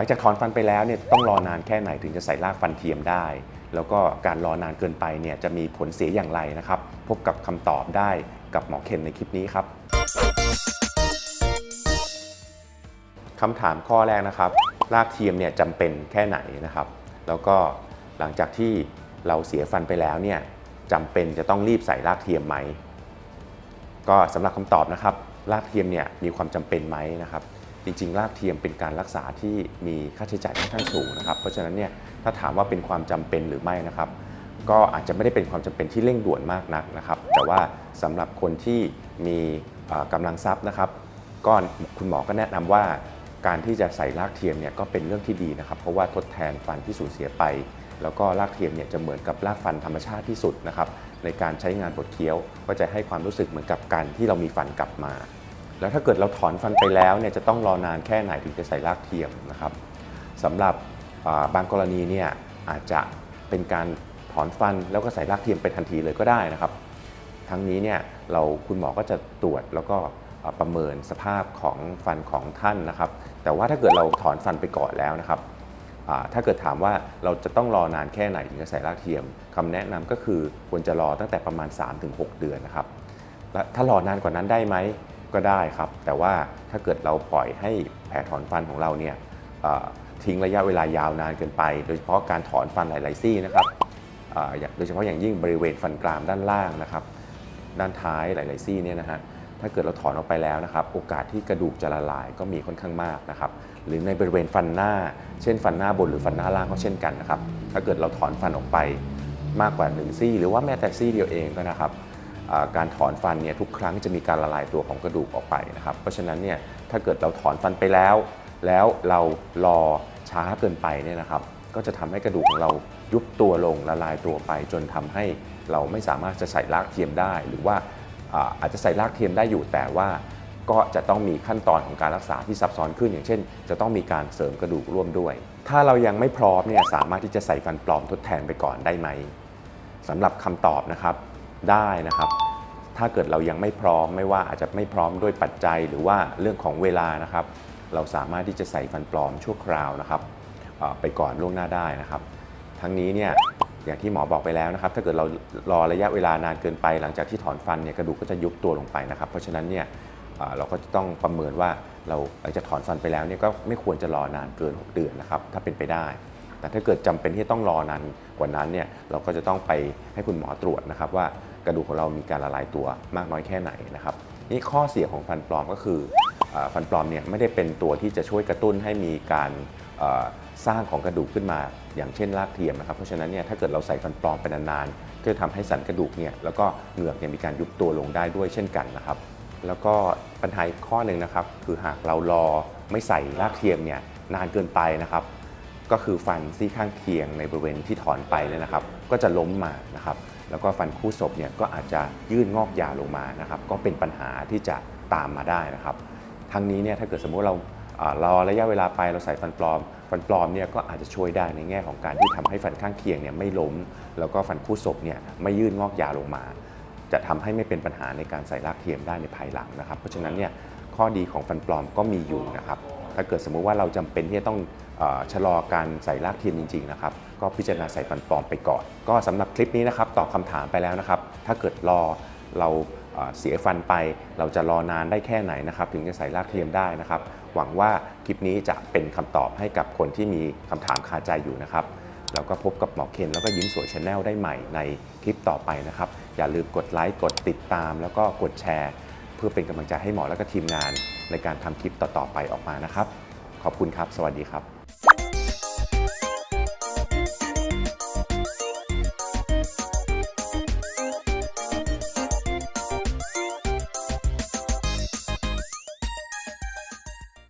ลังจากถอนฟันไปแล้วเนี่ยต้องรอนานแค่ไหนถึงจะใส่รากฟันเทียมได้ แล้วก็การรอนานเกินไปเนี่ยจะมีผลเสียอย่างไรนะครับ พบกับคำตอบได้กับหมอเคนในคลิปนี้ครับคำถามข้อแรกนะครับ รากเทียมเนี่ยจำเป็นแค่ไหนนะครับ แล้วก็หลังจากที่เราเสียฟันไปแล้วเนี่ยจำเป็นจะต้องรีบใส่รากเทียมไหม ก็สำหรับคำตอบนะครับ รากเทียมเนี่ยมีความจำเป็นไหมนะครับ จริงๆ รากเทียมเป็นการรักษาที่มีค่าใช้จ่ายค่อนข้างสูงนะครับ เพราะฉะนั้นเนี่ยถ้าถามว่าเป็นความจำเป็นหรือไม่นะครับ ก็อาจจะไม่ได้เป็นความจำเป็นที่เร่งด่วนมากนักนะครับ แต่ว่าสำหรับคนที่มีเอ่อกำลังทรัพย์นะครับก็คุณหมอก็แนะนำว่าการที่จะใส่รากเทียมเนี่ยก็เป็นเรื่องที่ดีนะครับ เพราะว่าทดแทนฟันที่สูญเสียไป แล้วก็รากเทียมเนี่ยจะเหมือนกับรากฟันธรรมชาติที่สุดนะครับในการใช้งานบดเคี้ยว ก็จะให้ความรู้สึกเหมือนกับการที่เรามีฟันกลับมา แล้วถ้าเกิดเราถอนฟันไปแล้วเนี่ยจะต้องรอนานแค่ไหนถึงจะใส่รากเทียมนะครับสำหรับบางกรณีเนี่ยอาจจะเป็นการถอนฟันแล้วก็ใส่รากเทียมไปทันทีเลยก็ได้นะครับ ทั้งนี้เนี่ยเราคุณหมอก็จะตรวจแล้วก็ประเมินสภาพของฟันของท่านนะครับ แต่ว่าถ้าเกิดเราถอนฟันไปก่อนแล้วนะครับถ้าเกิดถามว่าเราจะต้องรอนานแค่ไหนถึงจะใส่รากเทียมคำแนะนำก็คือควรจะรอตั้งแต่ประมาณ 3-6 เดือนนะครับและถ้ารอนานกว่านั้นได้ไหม ก็ได้ครับ แต่ว่าถ้าเกิดเราปล่อยให้แผลถอนฟันของเราเนี่ยทิ้งระยะเวลายาวนานเกินไป โดยเฉพาะการถอนฟันหลาย ๆ ซี่นะครับโดยเฉพาะอย่างยิ่งบริเวณฟันกรามด้านล่างนะครับ ด้านท้ายหลาย ๆ ซี่เนี่ยนะฮะถ้าเกิดเราถอนออกไปแล้วนะครับ โอกาสที่กระดูกจะละลายก็มีค่อนข้างมากนะครับ หรือในบริเวณฟันหน้า เช่นฟันหน้าบนหรือฟันหน้าล่างก็เช่นกันนะครับ ถ้าเกิดเราถอนฟันออกไปมากกว่า1ซี่หรือว่าแม้แต่ซี่เดียวเองก็นะครับ การถอนฟันเนี่ยทุกครั้งจะมีการละลายตัวของกระดูกออกไปนะครับ เพราะฉะนั้นเนี่ยถ้าเกิดเราถอนฟันไปแล้ว แล้วเรารอช้าเกินไปเนี่ยนะครับ ก็จะทำให้กระดูกของเรายุบตัวลงละลายตัวไป จนทำให้เราไม่สามารถจะใส่รากเทียมได้ หรือว่าอ่าอาจจะใส่รากเทียมได้อยู่แต่ว่าก็จะต้องมีขั้นตอนของการรักษาที่ซับซ้อนขึ้นอย่างเช่น จะต้องมีการเสริมกระดูกร่วมด้วย ถ้าเรายังไม่พร้อมเนี่ยสามารถที่จะใส่ฟันปลอมทดแทนไปก่อนได้ไหมสำหรับคำตอบนะครับ ได้นะครับ ถ้าเกิดเรายังไม่พร้อมไม่ว่าอาจจะไม่พร้อมด้วยปัจจัยหรือว่าเรื่องของเวลานะครับ เราสามารถที่จะใส่ฟันปลอมชั่วคราวนะครับไปก่อนล่วงหน้าได้นะครับ ทั้งนี้เนี่ยอย่างที่หมอบอกไปแล้วนะครับ ถ้าเกิดเรารอระยะเวลานานเกินไป หลังจากที่ถอนฟันเนี่ยกระดูกก็จะยุบตัวลงไปนะครับ เพราะฉะนั้นเนี่ยเอ่อเราก็จะต้องประเมินว่าเราหลังจากถอนฟันไปแล้วเนี่ยก็ไม่ควรจะรอนานเกิน 6 เดือนนะครับ ถ้าเป็นไปได้ แต่ถ้าเกิดจำเป็นที่ต้องรอนานกว่านั้นเนี่ยเราก็จะต้องไปให้คุณหมอตรวจนะครับว่ากระดูกของเรามีการละลายตัวมากน้อยแค่ไหนนะครับนี่ข้อเสียของฟันปลอมก็คือฟันปลอมเนี่ยไม่ได้เป็นตัวที่จะช่วยกระตุ้นให้มีการสร้างของกระดูกขึ้นมาอย่างเช่นรากเทียมนะครับเพราะฉะนั้นเนี่ยถ้าเกิดเราใส่ฟันปลอมไปนานๆก็จะทำให้สันกระดูกเนี่ยแล้วก็เหงือกเนี่ยมีการยุบตัวลงได้ด้วยเช่นกันนะครับ แล้วก็ปัญหาอีกข้อหนึ่งนะครับคือหากเรารอไม่ใส่รากเทียมเนี่ยนานเกินไปนะครับ ก็คือฟันซี่ข้างเคียงในบริเวณที่ถอนไปเนี่ยนะครับ ก็จะล้มมานะครับ แล้วก็ฟันคู่ศพเนี่ยก็อาจจะยื่นงอกยาวลงมานะครับ ก็เป็นปัญหาที่จะตามมาได้นะครับ ทั้งนี้เนี่ยถ้าเกิดสมมุติเรารอระยะเวลาไปเราใส่ฟันปลอม ฟันปลอมเนี่ยก็อาจจะช่วยได้ในแง่ของการที่ทำให้ฟันข้างเคียงเนี่ยไม่ล้ม แล้วก็ฟันคู่ศพเนี่ยไม่ยื่นงอกยาวลงมา จะทำให้ไม่เป็นปัญหาในการใส่รากเทียมได้ในภายหลังนะครับ เพราะฉะนั้นเนี่ยข้อดีของฟันปลอมก็มีอยู่นะครับ ถ้าเกิดสมมุติว่าเราจำเป็นที่จะต้อง ชะลอการใส่รากเทียมจริงๆนะครับก็พิจารณาใส่ฟันปลอมไปก่อน ก็สำหรับคลิปนี้นะครับตอบคำถามไปแล้วนะครับ ถ้าเกิดรอเราเสียฟันไป เราจะรอนานได้แค่ไหนนะครับ ถึงจะใส่รากเทียมได้นะครับ หวังว่าคลิปนี้จะเป็นคำตอบให้กับคนที่มีคำถามคาใจอยู่นะครับแล้วก็พบกับหมอเคนแล้วก็ยิ้มสวยชาแนลได้ใหม่ในคลิปต่อไปนะครับ อย่าลืมกดไลค์กดติดตาม แล้วก็กดแชร์ เพื่อเป็นกำลังใจให้หมอและก็ทีมงานในการทำคลิปต่อๆไปออกมานะครับ ขอบคุณครับ สวัสดีครับ